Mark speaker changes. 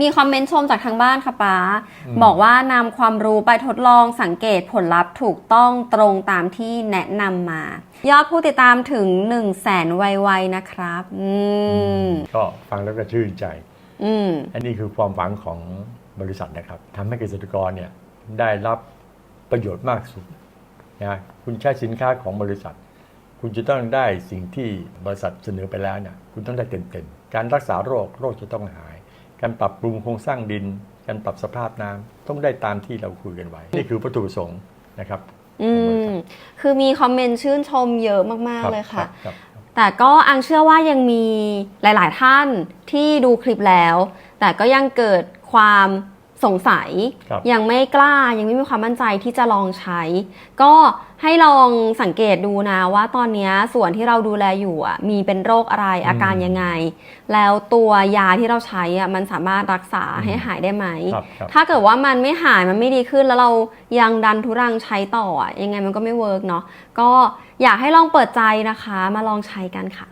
Speaker 1: มีคอมเมนต์ชมจากทางบ้านค่ะป้า
Speaker 2: อืม
Speaker 1: บอกว่านำความรู้ไปทดลองสังเกตผลลัพธ์ถูกต้องตรงตามที่แนะนำมา ยอดผู้ติดตามถึง 1 0 0 0 0แสนไวๆนะครับ อืม
Speaker 2: ก็ฟังแล้วก็ชื่นใจ
Speaker 1: อืม
Speaker 2: อันนี้คือความหวังของบริษัทนะครับทำให้เกษตรกรเนี่ยได้รับประโยชน์มากสุดนะคุณใช้สินค้าของบริษัท คุณจะต้องได้สิ่งที่บริษัทเสนอไปแล้วเนี่ยคุณต้องได้เต็มๆการรักษาโรคโรคจะต้องหาย การปรับปรุงโครงสร้างดิน การปรับสภาพน้ำต้องได้ตามที่เราคุยกันไว้ นี่คือวัตถุประสงค์นะครับ
Speaker 1: อื
Speaker 2: ของบริ
Speaker 1: ม
Speaker 2: ษัท
Speaker 1: คือมีคอมเมนต์ชื่นชมเยอะมาก
Speaker 2: รับ
Speaker 1: ๆเลยค่ะ
Speaker 2: รับครับ
Speaker 1: แต่ก็อังเชื่อว่ายังมีหลาย ๆ ท่านที่ดูคลิปแล้ว แต่ก็ยังเกิดความ สงสัย
Speaker 2: ครับ
Speaker 1: ยังไม่กล้ายังไม่มีความมั่นใจที่จะลองใช้ ก็ให้ลองสังเกตดูนะว่าตอนเนี้ยส่วนที่เราดูแลอยู่อะมีเป็นโรคอะไรอาการยังไง แล้วตัวยาที่เราใช้อะมันสามารถรักษาให้หายได้ไหม
Speaker 2: ครับครับ
Speaker 1: ถ้าเกิดว่ามันไม่หายมันไม่ดีขึ้นแล้วเรายังดันทุรังใช้ต่ออะยังไงมันก็ไม่เวิร์กเนาะก็อยากให้ลองเปิดใจนะคะมาลองใช้กันค่ะ